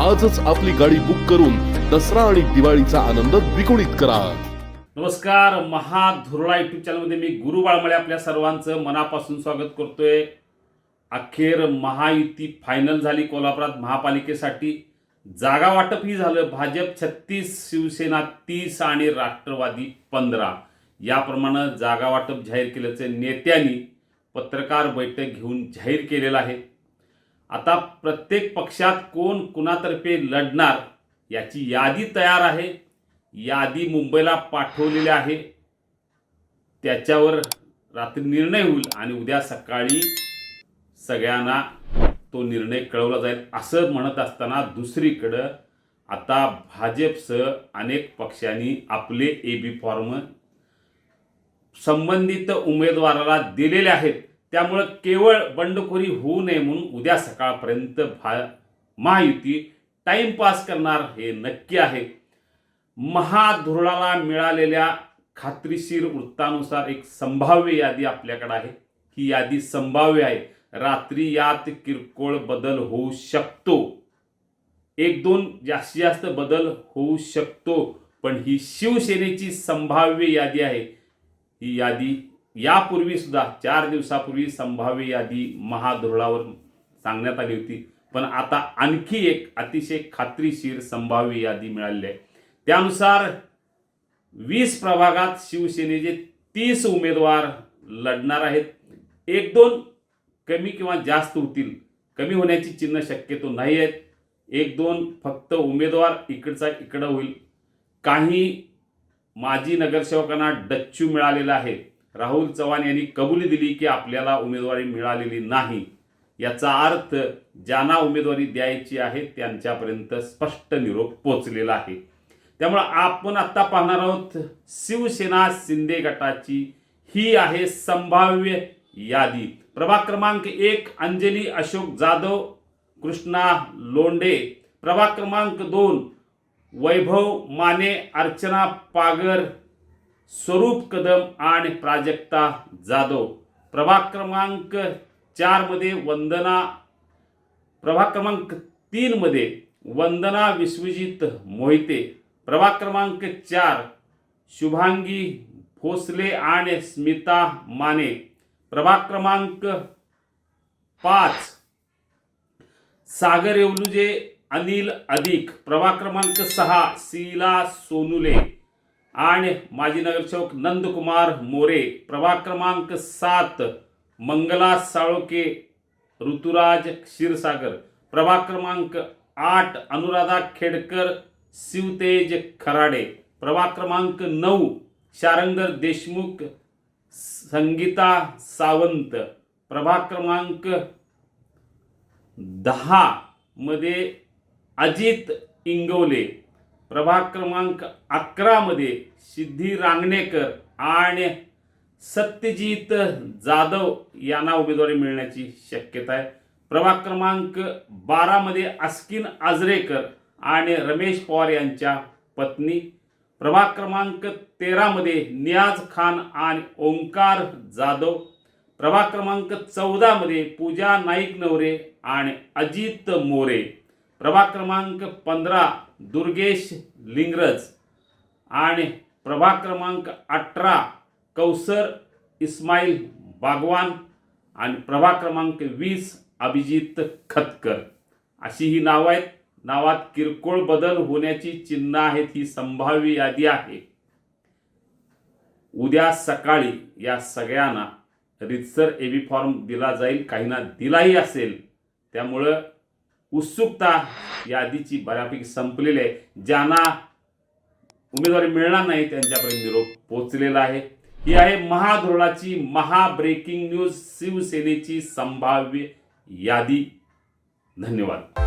आजच आपली गाडी बुक करून दसरा आणि दिवाळीचा आनंद द्विगुणित करा. नमस्कार महाधुरळा युट्यूब चॅनलमध्ये मी गुरु बाळमळे आपल्या सर्वांचं मनापासून स्वागत करतोय. अखेर महायुती फायनल झाली कोल्हापुरात महापालिकेसाठी. जागा वाटपही झालं भाजप छत्तीस शिवसेना तीस आणि राष्ट्रवादी पंधरा. याप्रमाणे जागा वाटप जाहीर केल्याचे नेत्यांनी पत्रकार बैठक घेऊन जाहीर केलेलं आहे. आता प्रत्येक पक्षात कोण कुणातर्फे लढणार याची यादी तयार आहे. यादी मुंबईला पाठवलेली आहे. त्याच्यावर रात्री निर्णय होईल आणि उद्या सकाळी सगळ्यांना तो निर्णय कळवला जाईल असं म्हणत असताना दुसरीकडं आता भाजपसह अनेक पक्षांनी आपले ए बी फॉर्म संबंधित उमेदवाराला दिलेले आहेत. त्यामुळं केवळ बंडखोरी होऊ नये म्हणून उद्या सकाळपर्यंत भा महायुती टाइमपास करणार हे नक्की आहे. महाधुरळाला मिळालेल्या खात्रीशीर वृत्तानुसार एक संभाव्य यादी आपल्याकडे आहे. ही यादी संभाव्य आहे. रात्री यात किरकोळ बदल होऊ शकतो. एक दोन जास्तीत जास्त बदल होऊ शकतो पण ही शिवसेनेची संभाव्य यादी आहे. ही यादी यापूर्वी सुद्धा चार दिवसापूर्वी संभाव्य यादी महाधुरळावर सांगण्यात आली होती. पण आता आणखी एक अतिशय खात्रीशीर संभाव्य यादी मिळालेली आहे. त्यानुसार वीस प्रभागात शिवसेनेचे तीस उमेदवार लढणार आहेत. एक दोन कमी किंवा जास्त होतील. कमी होण्याची चिन्ह शक्यतो नाही आहेत. एक दोन फक्त उमेदवार इकडचा इकडं होईल. काही माजी नगरसेवकांना डच्चू मिळालेला आहे. राहुल चव्हाण यांनी कबुली दिली की आपल्याला उमेदवारी मिळालेली नाही. याचा अर्थ ज्यांना उमेदवारी द्यायची आहे त्यांच्यापर्यंत स्पष्ट निरोप पोचलेला आहे. त्यामुळं आपण आत्ता पाहणार आहोत शिवसेना शिंदे गटाची ही आहे संभाव्य यादी. प्रभाग क्रमांक एक अंजली अशोक जाधव कृष्णा लोंडे प्रभाग क्रमांक दोन वैभव माने अर्चना पागर स्वरूप कदम आणि प्राजक्ता जाधव. प्रभाग क्रमांक चारमध्ये वंदना प्रभाग क्रमांक तीनमध्ये वंदना विश्वजित मोहिते. प्रभाग क्रमांक चार शुभांगी भोसले आणि स्मिता माने. प्रभाग क्रमांक पाच सागर येवलुजे अनिल अधिक. प्रभाग क्रमांक सहा शीला सोनुले. आणि माजी नगरसेवक नंदकुमार मोरे प्रभाग क्रमांक सात मंगला साळोके ऋतुराज क्षीरसागर प्रभाग क्रमांक आठ अनुराधा खेडकर शिवतेज खराडे प्रभाग क्रमांक नऊ शारंगर देशमुख संगीता सावंत प्रभाग क्रमांक दहा मध्ये अजित इंगवले. प्रभाग क्रमांक अकरामध्ये सिद्धी रांगणेकर आणि सत्यजित जाधव यांना उमेदवारी मिळण्याची शक्यता आहे. प्रभाग क्रमांक बारामध्ये अस्किन आजरेकर आणि रमेश पवार यांच्या पत्नी. प्रभाग क्रमांक तेरामध्ये नियाज खान आणि ओंकार जाधव. प्रभाग क्रमांक चौदामध्ये पूजा नाईक नवरे आणि अजित मोरे. प्रभाग क्रमांक पंधरा दुर्गेश लिंगरज आणि प्रभाग क्रमांक अठरा कौसर इस्माईल बागवान आणि प्रभाग क्रमांक वीस अभिजित खतकर. अशी ही नावं आहेत. नावात किरकोळ बदल होण्याची चिन्ह आहेत ही संभाव्य यादी आहे. उद्या सकाळी या सगळ्यांना रितसर एबी फॉर्म दिला जाईल. काहींना दिलाही असेल. त्यामुळं उत्सुकता यादीची बऱ्यापैकी संपलेली आहे. ज्यांना उमेदवारी मिळणार नाही त्यांच्यापर्यंत निरोप पोचलेला आहे. ही आहे महाधोरणाची महाब्रेकिंग न्यूज शिवसेनेची संभाव्य यादी. धन्यवाद.